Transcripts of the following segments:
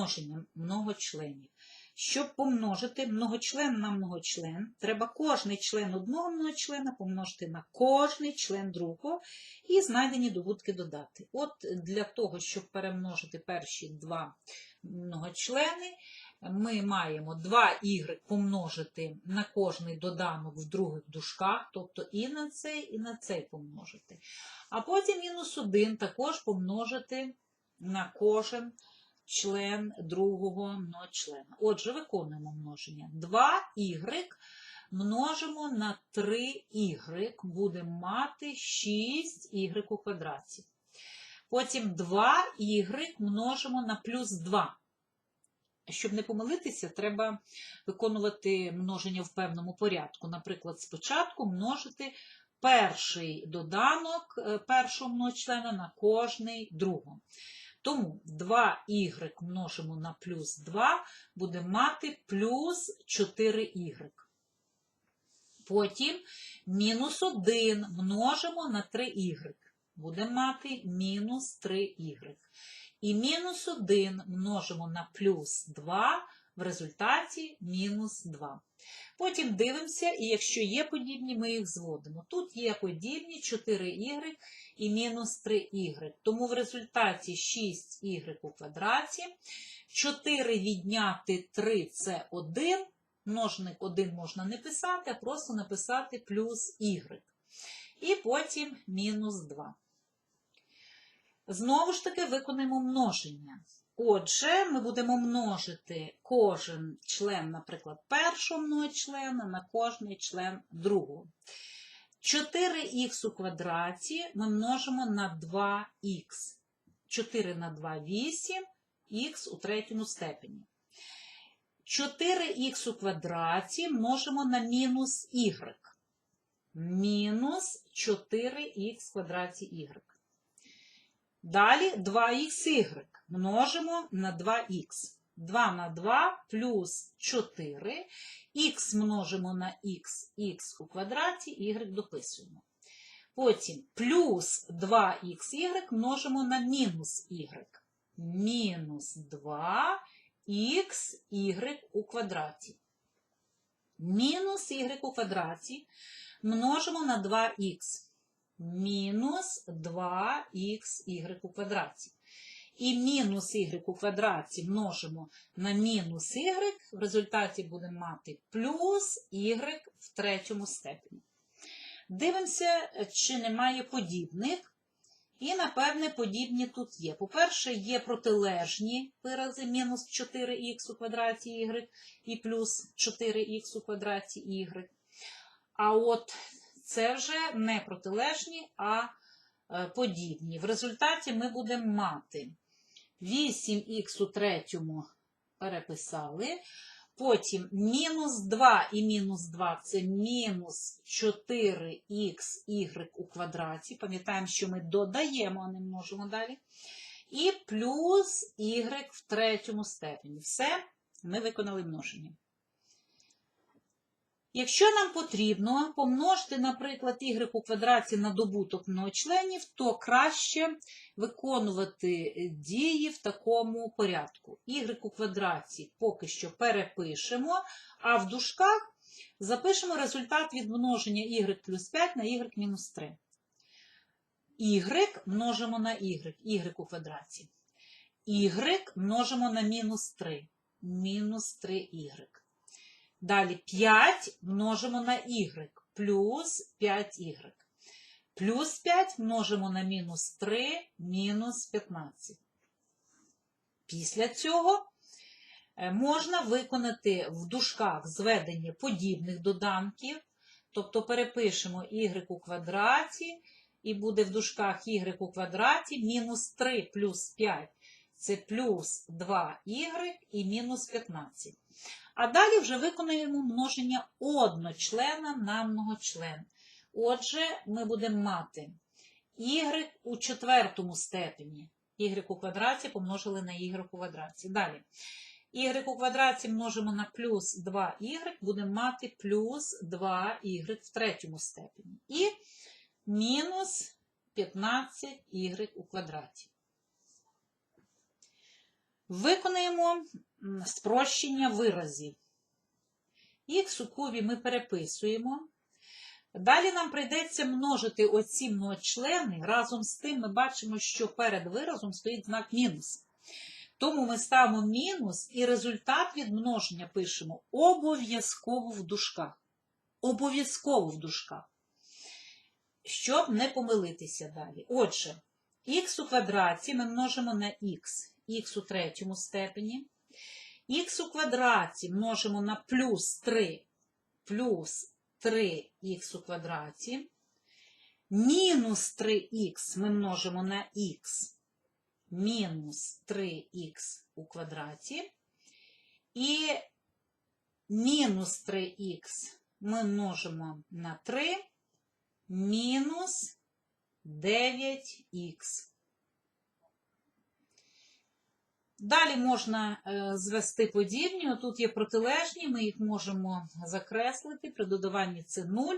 множення многочленів. Щоб помножити многочлен на многочлен, треба кожний член одного многочлена помножити на кожний член другого і знайдені добутки додати. От для того, щоб перемножити перші два многочлени, ми маємо 2y помножити на кожний доданок в других дужках, тобто і на цей, і на цей помножити. А потім мінус 1 також помножити на кожен член другого многочлена. Отже, виконуємо множення. 2y множимо на 3y, будемо мати 6y у квадраті. Потім 2y множимо на плюс 2. Щоб не помилитися, треба виконувати множення в певному порядку. Наприклад, спочатку множити перший доданок е, першого многочлена на кожний другого. Тому 2y множимо на плюс 2, буде мати плюс 4y. Потім мінус 1 множимо на 3y, буде мати мінус 3y. І мінус 1 множимо на плюс 2, в результаті мінус 2. Потім дивимося, і якщо є подібні, ми їх зводимо. Тут є подібні 4y і мінус 3y. Тому в результаті 6y у квадраті. 4 відняти 3 це 1. Множник 1 можна не писати, а просто написати плюс y. І потім мінус 2. Знову ж таки виконаємо множення. Отже, ми будемо множити кожен член, наприклад, першого многочлена на кожний член другого. 4х у квадраті ми множимо на 2х. 4 на 2 – 8, х у третьому степені. 4х у квадраті множимо на мінус y. Мінус 4х в квадраті y. Далі 2xy множимо на 2х. 2 на 2 плюс 4. Х множимо на х, х у квадраті, y дописуємо. Потім плюс 2xy множимо на мінус y. Мінус 2 х, y у квадраті. Мінус y у квадраті множимо на 2х мінус 2х у квадраті. І мінус у квадраті множимо на мінус y, в результаті будемо мати плюс y в третьому степені. Дивимося, чи немає подібних. І, напевне, подібні тут є. По-перше, є протилежні вирази мінус 4х у квадраті y і плюс 4х у квадраті y. А от це вже не протилежні, а е, подібні. В результаті ми будемо мати 8х у третьому переписали. Потім мінус 2 і мінус 2 це мінус 4х у квадраті. Пам'ятаємо, що ми додаємо, а не множимо далі. І плюс y в третьому степені. Все, ми виконали множення. Якщо нам потрібно помножити, наприклад, y у квадраті на добуток многочленів, то краще виконувати дії в такому порядку. y у квадраті поки що перепишемо, а в дужках запишемо результат від множення y плюс 5 на y мінус 3. y множимо на y, y у квадраті. y множимо на мінус 3, мінус 3y. Далі 5 множимо на y, плюс 5y. Плюс 5 множимо на мінус 3, мінус 15. Після цього е, можна виконати в дужках зведення подібних доданків, тобто перепишемо y у квадраті, і буде в дужках y у квадраті мінус 3 плюс 5 це плюс 2y і мінус 15. А далі вже виконуємо множення одночлена на многочлен. Отже, ми будемо мати y у четвертому степені. y у квадраті помножили на y у квадраті. Далі. y у квадраті множимо на плюс 2y, будемо мати плюс 2y в третьому степені. І мінус 15y у квадраті. Виконаємо спрощення виразів. Х у ми переписуємо. Далі нам прийдеться множити оці многочлени. Разом з тим ми бачимо, що перед виразом стоїть знак мінус. Тому ми ставимо мінус і результат від множення пишемо обов'язково в дужках. Обов'язково в дужках. Щоб не помилитися далі. Отже, х у квадраті ми множимо на х, х у третьому степені. х у квадраті множимо на плюс 3, плюс 3х у квадраті. Мінус 3х ми множимо на х, мінус 3х у квадраті. І мінус 3х ми множимо на 3, мінус 9х. Далі можна е, звести подібні. Тут є протилежні, ми їх можемо закреслити. При додаванні це 0.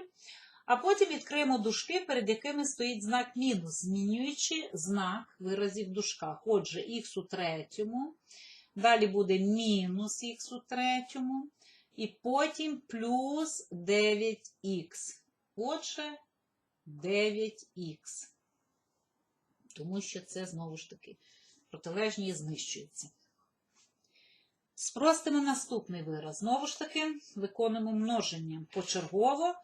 А потім відкриємо дужки, перед якими стоїть знак мінус, змінюючи знак виразів в. Отже, х у третьому, далі буде мінус х у третьому, і потім плюс 9х. Отже, 9х. Тому що це знову ж таки протилежні знищуються. Спростимо наступний вираз. Знову ж таки, виконуємо множення. Почергово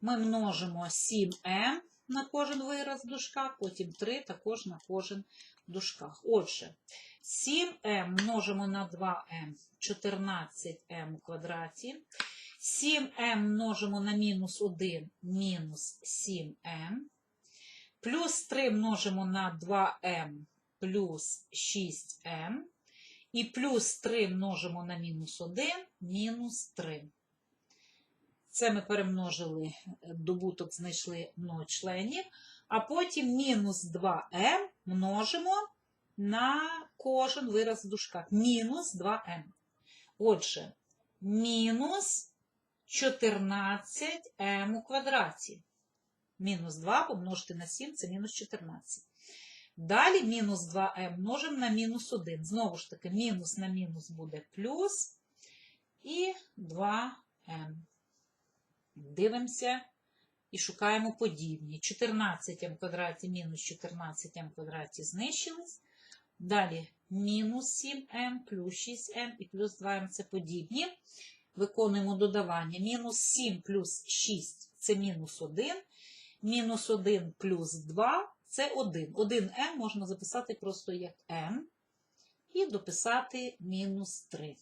ми множимо 7m на кожен вираз в потім 3 також на кожен в дужках. Отже, 7m множимо на 2m, 14m у квадраті. 7m множимо на мінус 1, мінус 7m. Плюс 3 множимо на 2m, плюс 6m. І плюс 3 множимо на мінус 1, мінус 3. Це ми перемножили добуток, знайшли многочленів. А потім мінус 2m множимо на кожен вираз в дужках. Мінус 2m. Отже, мінус 14m у квадраті. Мінус 2 помножити на 7 це мінус 14. Далі мінус 2m множимо на мінус 1. Знову ж таки, мінус на мінус буде плюс і 2m. Дивимося і шукаємо подібні. 14m квадраті мінус 14m в квадраті знищились. Далі мінус 7m, плюс 6m і плюс 2m це подібні. Виконуємо додавання. Мінус 7 плюс 6 це мінус 1. Мінус 1 плюс 2 це 1. 1m можна записати просто як m. І дописати мінус 3.